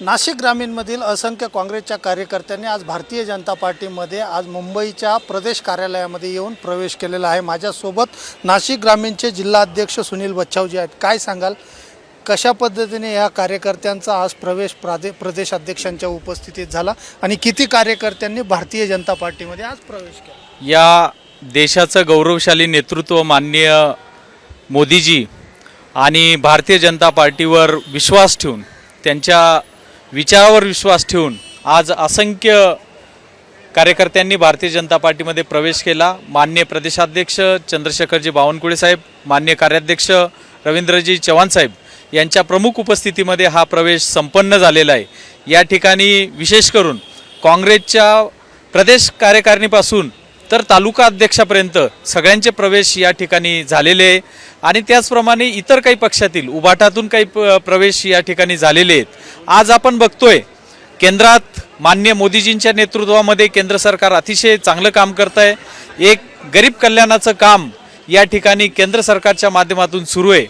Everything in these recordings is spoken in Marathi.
नाशिक ग्रामीणमधील असंख्य काँग्रेसच्या कार्यकर्त्यांनी आज भारतीय जनता पार्टीमध्ये आज मुंबईच्या प्रदेश कार्यालयामध्ये येऊन प्रवेश केलेला आहे. माझ्यासोबत नाशिक ग्रामीणचे जिल्हाध्यक्ष सुनील बच्छावजी आहेत. काय सांगाल? कशा पद्धतीने या कार्यकर्त्यांचा आज प्रवेश प्रादे प्रदेशाध्यक्षांच्या उपस्थितीत झाला आणि किती कार्यकर्त्यांनी भारतीय जनता पार्टीमध्ये आज प्रवेश केला? या देशाचं गौरवशाली नेतृत्व माननीय मोदीजी आणि भारतीय जनता पार्टीवर विश्वास ठेवून त्यांच्या विचारावर विश्वास ठेवून आज असंख्य कार्यकर्त्यांनी भारतीय जनता पार्टीमध्ये प्रवेश केला. मान्य प्रदेशाध्यक्ष चंद्रशेखरजी बावनकुळे साहेब मान्य कार्याध्यक्ष रवींद्रजी चव्हाण साहेब यांच्या प्रमुख उपस्थितीमध्ये हा प्रवेश संपन्न झालेला आहे. या ठिकाणी विशेष करून काँग्रेसच्या प्रदेश कार्यकारिणीपासून तर तालुका अध्यक्षापर्यंत सगळ्यांचे प्रवेश या ठिकाणी झालेले आहे आणि त्याचप्रमाणे इतर काही पक्षातील उभाटातून काही प- प्रवेश या ठिकाणी झालेले आहेत. आज आपण बघतोय केंद्रात मान्य मोदीजींच्या नेतृत्वामध्ये केंद्र सरकार अतिशय चांगलं काम करत आहे एक गरीब कल्याणाचं काम या ठिकाणी केंद्र सरकारच्या माध्यमातून सुरू आहे.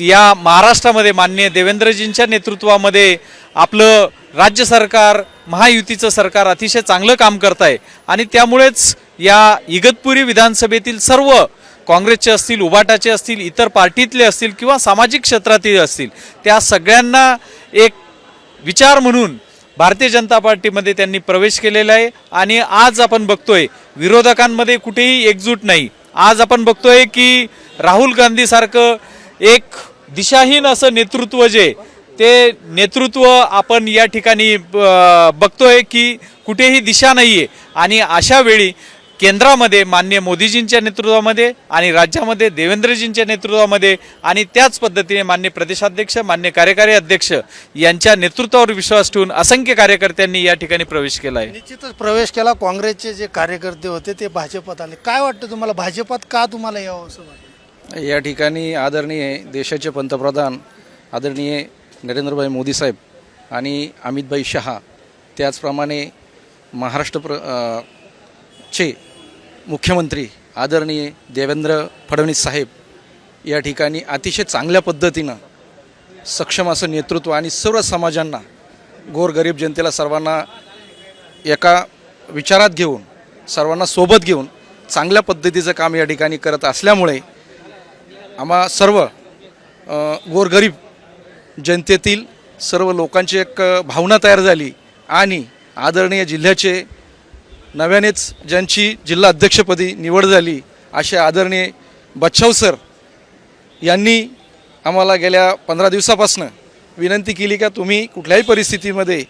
या महाराष्ट्रामध्ये मान्य देवेंद्रजींच्या नेतृत्वामध्ये आपलं राज्य सरकार महायुतीचं सरकार अतिशय चांगलं काम करत आहे आणि त्यामुळेच या इगतपुरी विधानसभेतील सर्व काँग्रेसचे असतील उबाटाचे असतील इतर पार्टीतले असतील किंवा सामाजिक क्षेत्रातील असतील त्या सगळ्यांना एक विचार म्हणून भारतीय जनता पार्टीमध्ये त्यांनी प्रवेश केलेला आहे. आणि आज आपण बघतोय विरोधकांमध्ये कुठेही एकजूट नाही. आज आपण बघतोय की राहुल गांधीसारखं एक दिशाहीन असं नेतृत्व जे ते नेतृत्व आपण या ठिकाणी बघतोय की कुठेही दिशा नाही आहे आणि अशा वेळी केंद्रामध्ये मान्य मोदीजींच्या नेतृत्वामध्ये आणि राज्यामध्ये देवेंद्रजींच्या नेतृत्वामध्ये आणि त्याच पद्धतीने मान्य प्रदेशाध्यक्ष मान्य कार्यकारी अध्यक्ष यांच्या नेतृत्वावर विश्वास ठेवून असंख्य कार्यकर्त्यांनी या ठिकाणी प्रवेश केला आहे. निश्चितच प्रवेश केला. काँग्रेसचे जे कार्यकर्ते होते ते भाजपात आले. काय वाटतं तुम्हाला? भाजपात का तुम्हाला यावं असं वाटतं? या ठिकाणी आदरणीय देशाचे पंतप्रधान आदरणीय नरेंद्रभाई मोदी साहेब आणि अमितभाई शहा त्याचप्रमाणे महाराष्ट्र प्र चे मुख्यमंत्री आदरणीय देवेंद्र फडणवीस साहेब या ठिकाणी अतिशय चांगल्या पद्धतीनं सक्षम असं नेतृत्व आणि सर्व समाजांना गोरगरीब जनतेला सर्वांना एका विचारात घेऊन सर्वांना सोबत घेऊन चांगल्या पद्धतीचं काम या ठिकाणी करत असल्यामुळे आम्हा सर्व गोरगरीब जनतेतील सर्व लोकांची एक भावना तयार झाली आणि आदरणीय जिल्ह्याचे नव्यानेच ज्यांची जिल्हा अध्यक्षपदी निवड झाली असे आदरणीय बच्छाव सर यांनी आम्हाला गेल्या पंधरा दिवसापासनं विनंती केली का तुम्ही कुठल्याही परिस्थितीमध्ये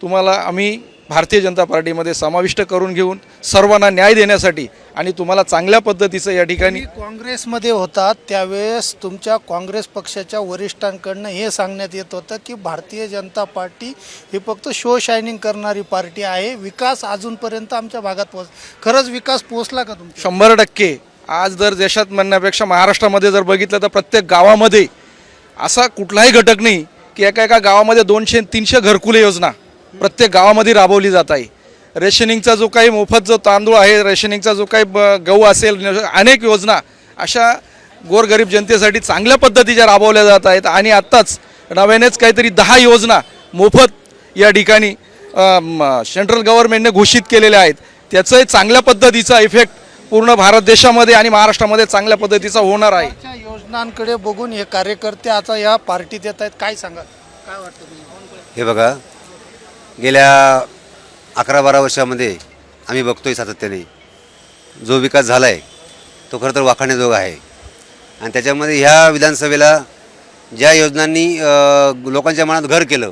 तुम्हाला आम्ही भारतीय जनता पार्टीमध्ये समाविष्ट करून घेऊन सर्वांना न्याय देण्यासाठी आणि तुम्हाला चांगल्या पद्धतीचं या ठिकाणी तुम्ही काँग्रेसमध्ये होतात त्यावेळेस तुमच्या काँग्रेस पक्षाच्या वरिष्ठांकडनं हे सांगण्यात येत होतं की भारतीय जनता पार्टी ही फक्त शो शायनिंग करणारी पार्टी आहे. विकास अजूनपर्यंत आमच्या भागात पोहोच खरंच विकास पोहोचला का तुमच्या? शंभर टक्के. आज जर देशात म्हणण्यापेक्षा महाराष्ट्रामध्ये जर बघितलं तर प्रत्येक गावामध्ये असा कुठलाही घटक नाही की एका एका गावामध्ये दोनशे तीनशे घरकुले योजना प्रत्येक गावामध्ये राबवली जात आहे. रेशनिंगचा जो काही मोफत जो तांदूळ आहे रेशनिंगचा जो काही ब- गहू असेल अनेक योजना अशा गोरगरीब जनतेसाठी चांगल्या पद्धतीच्या राबवल्या जात आहेत. आणि आत्ताच नव्यानेच काहीतरी दहा योजना मोफत या ठिकाणी सेंट्रल गव्हर्नमेंटने घोषित केलेल्या आहेत. त्याचंही चांगल्या पद्धतीचा इफेक्ट पूर्ण भारत देशामध्ये आणि महाराष्ट्रामध्ये चांगल्या पद्धतीचा होणार आहे. योजनांकडे बघून हे कार्यकर्ते आता या पार्टीत येत आहेत. काय सांगा काय वाटतं तुम्हाला? हे बघा गेल्या अकरा बारा वर्षामध्ये आम्ही बघतोय सातत्याने. जो विकास झाला आहे तो खरं तर वाखाण्याजोगा आहे. आणि त्याच्यामध्ये ह्या विधानसभेला ज्या योजनांनी लोकांच्या मनात घर केलं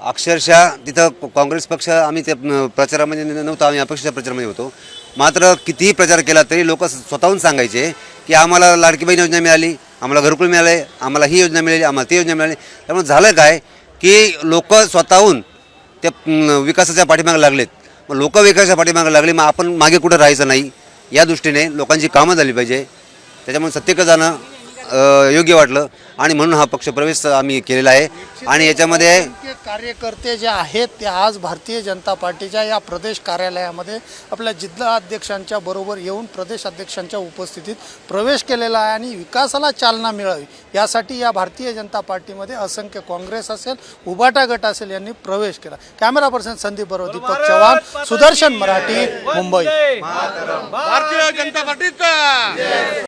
अक्षरशः तिथं काँग्रेस पक्ष आम्ही त्या प्रचारामध्ये नव्हतो आम्ही अपक्षाच्या प्रचारामध्ये होतो. मात्र कितीही प्रचार केला तरी लोक स्वतःहून सांगायचे की आम्हाला लाडकी बहीण योजना मिळाली आम्हाला घरकुल मिळाले आम्हाला ही योजना मिळाली आम्हाला ती योजना मिळाली. त्यामुळे झालं काय की लोक स्वतःहून विकासाच्या पाठीमागे लागलेत. मग लोक विकासाच्या पाठीमागे लागले मग आपण मागे कुठं राहायचं नाही? या दृष्टीने लोकांची कामं झाली पाहिजे. त्याच्यामुळे सत्तेकडे जाणं? योग्य वाटलं. आणि म्हणून हा पक्ष प्रवेश आम्ही केलेला आहे. आणि याच्यामध्ये कार्यकर्ते जे आहेत ते आज भारतीय जनता पार्टीच्या या प्रदेश कार्यालयामध्ये आपल्या जिल्हा अध्यक्षांच्या बरोबर येऊन प्रदेश अध्यक्षांच्या उपस्थितीत प्रवेश केलेला आहे आणि विकासाला चालना मिळावी. यासाठी या भारतीय जनता पार्टीमध्ये असंख्य काँग्रेस असेल उबाटा गट असेल यांनी प्रवेश केला. कॅमेरा पर्सन संदीप बरोबर दीपक चव्हाण सुदर्शन मराठी मुंबई. भारतीय जनता पार्टीचा.